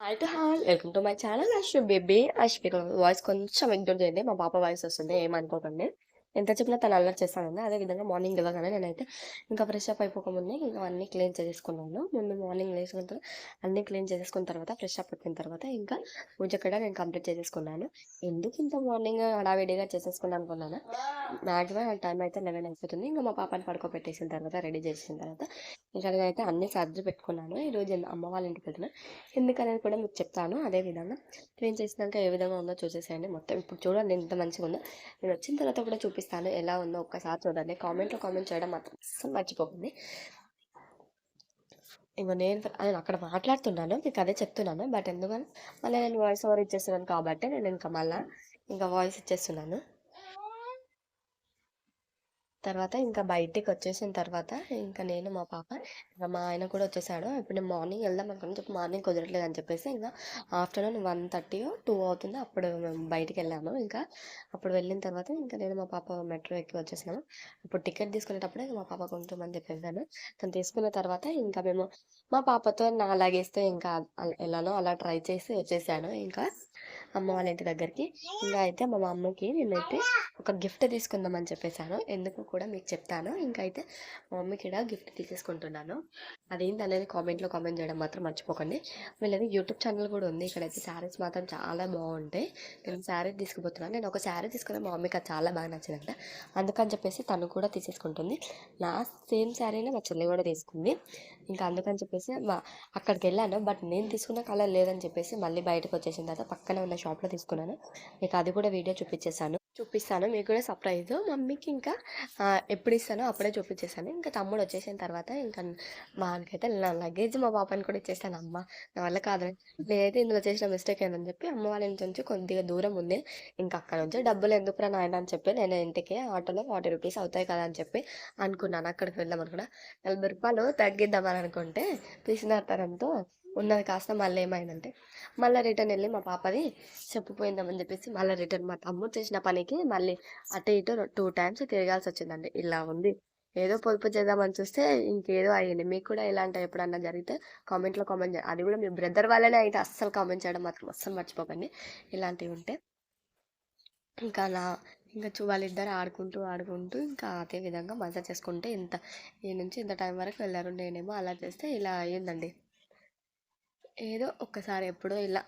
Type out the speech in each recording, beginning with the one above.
Hi to all welcome to my channel. Ashwa baby Ashwik voice కొంచెం ignore చేయండి. మా పాప వాయిస్ వస్తుంది. ఏమనుకోకండి. ఎంత చెప్పినా తను అల్లరి చేస్తానండి అదే విధంగా మార్నింగ్ ఇవ్వగానే నేనైతే ఇంకా ఫ్రెష్ అప్ అయిపోకముందే ఇంకా అన్నీ క్లీన్ చేసేసుకున్నాను. ముందు మార్నింగ్ లేచుకున్న తర్వాత అన్నీ క్లీన్ చేసేసుకున్న తర్వాత ఫ్రెష్ అప్ అయిపోయిన తర్వాత ఇంకా పూజ కూడా నేను కంప్లీట్ చేసేసుకున్నాను. ఎందుకు ఇంత మార్నింగ్ హడావిడిగా చేసేసుకున్నాను అనుకున్నాను? మ్యాక్సిమం టైం అయితే లెవెన్ అయిపోతుంది. ఇంకా మా పాపని పడుకోబెట్టేసిన తర్వాత రెడీ చేసిన తర్వాత ఇంకా నేనైతే అన్ని సర్ది పెట్టుకున్నాను. ఈరోజు అమ్మ వాళ్ళ ఇంటికి వెళ్తున్నాను ఎందుకనేది కూడా మీకు చెప్తాను. అదే విధంగా క్లీన్ చేసినాక ఏ విధంగా ఉందో చూసేసేయండి. మొత్తం ఇప్పుడు చూడండి ఎంత మంచిగా ఉందో. నేను వచ్చిన తర్వాత కూడా చూపిస్తాను ఎలా ఉందో ఒక్కసారి చూడండి. కామెంట్లో కామెంట్ చేయడం మాత్రం అస్సలు మర్చిపోకండి. ఇంకో నేను నేను అక్కడ మాట్లాడుతున్నాను మీకు అదే చెప్తున్నాను బట్ ఎందుకంటే మళ్ళీ నేను వాయిస్ ఓవర్ ఇచ్చేస్తున్నాను కాబట్టి నేను ఇంకా మళ్ళీ ఇంకా వాయిస్ ఇచ్చేస్తున్నాను. తర్వాత ఇంకా బయటికి వచ్చేసిన తర్వాత ఇంకా నేను మా పాప ఇంకా మా ఆయన కూడా వచ్చేసాడు. ఇప్పుడు నేను మార్నింగ్ వెళ్దాం అనుకుని చెప్పి మార్నింగ్ కుదరట్లేదు అని చెప్పేసి ఇంకా ఆఫ్టర్నూన్ వన్ థర్టీ టూ అవుతుంది. అప్పుడు మేము బయటికి వెళ్ళాము. ఇంకా అప్పుడు వెళ్ళిన తర్వాత ఇంకా నేను మా పాప మెట్రో ఎక్కి వచ్చేసాము అప్పుడు టికెట్ తీసుకునేటప్పుడే మా పాప కొంచెం చెప్పేసాను తను తీసుకున్న తర్వాత ఇంకా మేము మా పాపతో నా లగేజ్తో ఇంకా ఎలానో అలా ట్రై చేసి వచ్చేసాను. ఇంకా అమ్మ వాళ్ళ ఇంటి దగ్గరికి. ఇంకా అయితే మా అమ్మకి నేనైతే ఒక గిఫ్ట్ తీసుకుందామని చెప్పేసాను ఎందుకు కూడా మీకు చెప్తాను. ఇంకా అయితే మా మమ్మీకి ఇక్కడ గిఫ్ట్ తీసేసుకుంటున్నాను. అదేంటి అనేది కామెంట్లో కామెంట్ చేయడం మాత్రం మర్చిపోకండి. వీళ్ళది యూట్యూబ్ ఛానల్ కూడా ఉంది. ఇక్కడైతే శారీస్ మాత్రం చాలా బాగుంటాయి. నేను శారీ తీసుకుపోతున్నాను. నేను ఒక శారీ తీసుకున్నా మా మమ్మీకి అది చాలా బాగా నచ్చిందంట. అందుకని చెప్పేసి తను కూడా తీసేసుకుంటుంది. నా సేమ్ శారీనే మా చెల్లి కూడా తీసుకుంది. ఇంకా అందుకని చెప్పేసి మా అక్కడికి వెళ్ళాను బట్ నేను తీసుకున్న కలర్ లేదని చెప్పేసి మళ్ళీ బయటకు వచ్చేసిన తర్వాత పక్కన ఉన్న షాప్లో తీసుకున్నాను. మీకు అది కూడా వీడియో చూపించేసాను చూపిస్తాను. మీకు కూడా సర్ప్రైజ్. మమ్మీకి ఇంకా ఎప్పుడు ఇస్తానో అప్పుడే చూపించేసాను ఇంకా తమ్ముడు వచ్చేసిన తర్వాత ఇంకా మా నా లగేజ్ మా పాపని కూడా ఇచ్చేసాను అమ్మ నా వల్ల కాదు నేనైతే ఇందులో చేసిన మిస్టేక్ ఏందని చెప్పి అమ్మ వాళ్ళ ఇంటి నుంచి కొద్దిగా దూరం ఉంది. ఇంకా అక్కడ నుంచి డబ్బులు ఎందుకురా నాయన అని చెప్పి నేను ఇంటికి ఆటోలో ఫార్టీ రూపీస్ అవుతాయి కదా అని చెప్పి అనుకున్నాను. అక్కడికి వెళ్దాం అనుకున్నా నలభై రూపాయలు తగ్గిద్దామని అనుకుంటే తీసిన తరంతో ఉన్నది కాస్త మళ్ళీ ఏమైందంటే మళ్ళీ రిటర్న్ వెళ్ళి మా పాపది చెప్పిపోయిందామని చెప్పేసి మళ్ళీ రిటర్న్ మా తమ్ముడు చేసిన పనికి మళ్ళీ అటు ఇటు టూ టైమ్స్ తిరగాల్సి వచ్చిందండి. ఇలా ఉంది. ఏదో పొదుపు చేద్దామని చూస్తే ఇంకేదో అయ్యింది. మీకు కూడా ఇలాంటి ఎప్పుడన్నా జరిగితే కామెంట్లో కామెంట్ అది కూడా మీ బ్రదర్ వాళ్ళనే అయితే అస్సలు కామెంట్ చేయడం మాత్రం అస్సలు మర్చిపోకండి. ఇలాంటివి ఉంటే ఇంకా నా ఇంకా చూ వాళ్ళిద్దరు ఆడుకుంటూ ఆడుకుంటూ ఇంకా అదే విధంగా మజా చేసుకుంటే ఇంత ఈ నుంచి ఇంత టైం వరకు వెళ్ళారు. నేనేమో అలా చేస్తే ఇలా అయ్యిందండి. ఏదో ఒక్కసారి ఎప్పుడో ఇలా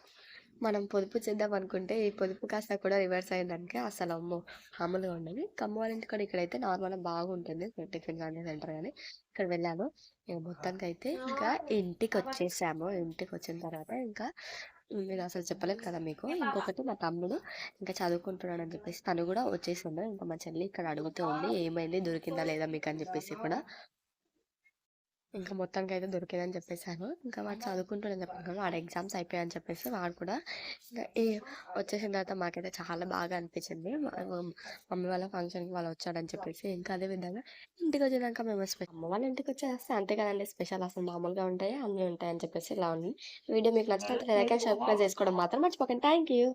మనం పొదుపు చేద్దాం అనుకుంటే ఈ పొదుపు కాస్త కూడా రివర్స్ అయిందానికి అసలు అమ్మో! మామూలుగా ఉండదు. కమ్మవారింటి కూడా ఇక్కడైతే నార్మల్గా బాగుంటుంది. టిఫిన్ కానీ సెంటర్ కానీ ఇక్కడ వెళ్ళాను. మొత్తానికి అయితే ఇంకా ఇంటికి వచ్చేసాము ఇంటికి వచ్చిన తర్వాత ఇంకా నేను అసలు చెప్పలేదు కదా మీకు. ఇంకొకటి మా తమ్ముడు ఇంకా చదువుకుంటున్నాడు అని చెప్పేసి తను కూడా వచ్చేసి ఉన్నాడు ఇంకా మా చెల్లి ఇక్కడ అడుగుతూ ఉంది ఏమైంది? దొరికిందా లేదా మీకు అని చెప్పేసి కూడా. ఇంకా మొత్తానికి అయితే దొరికిందని చెప్పేసాను. ఇంకా వాడు చదువుకుంటున్నాను చెప్పాను వాడు ఎగ్జామ్స్ అయిపోయాయని చెప్పేసి వాడు కూడా ఇంకా ఈ వచ్చేసిన తర్వాత మాకైతే చాలా బాగా అనిపించింది. మమ్మీ వాళ్ళ ఫంక్షన్కి వాళ్ళు వచ్చాడని చెప్పేసి ఇంకా అదే విధంగా ఇంటికి వచ్చినాక మేము స్పెషల్ అమ్మ వాళ్ళ ఇంటికి వచ్చేస్తే అంతే కదండి స్పెషల్ అసలు మామూలుగా ఉంటాయి అన్నీ ఉంటాయి అని చెప్పేసి ఇలా ఉంది. వీడియో మీకు నచ్చినట్లయితే లైక్ అండ్ సబ్స్క్రైబ్ చేసుకోవడం మాత్రం మర్చిపోకండి. Thank you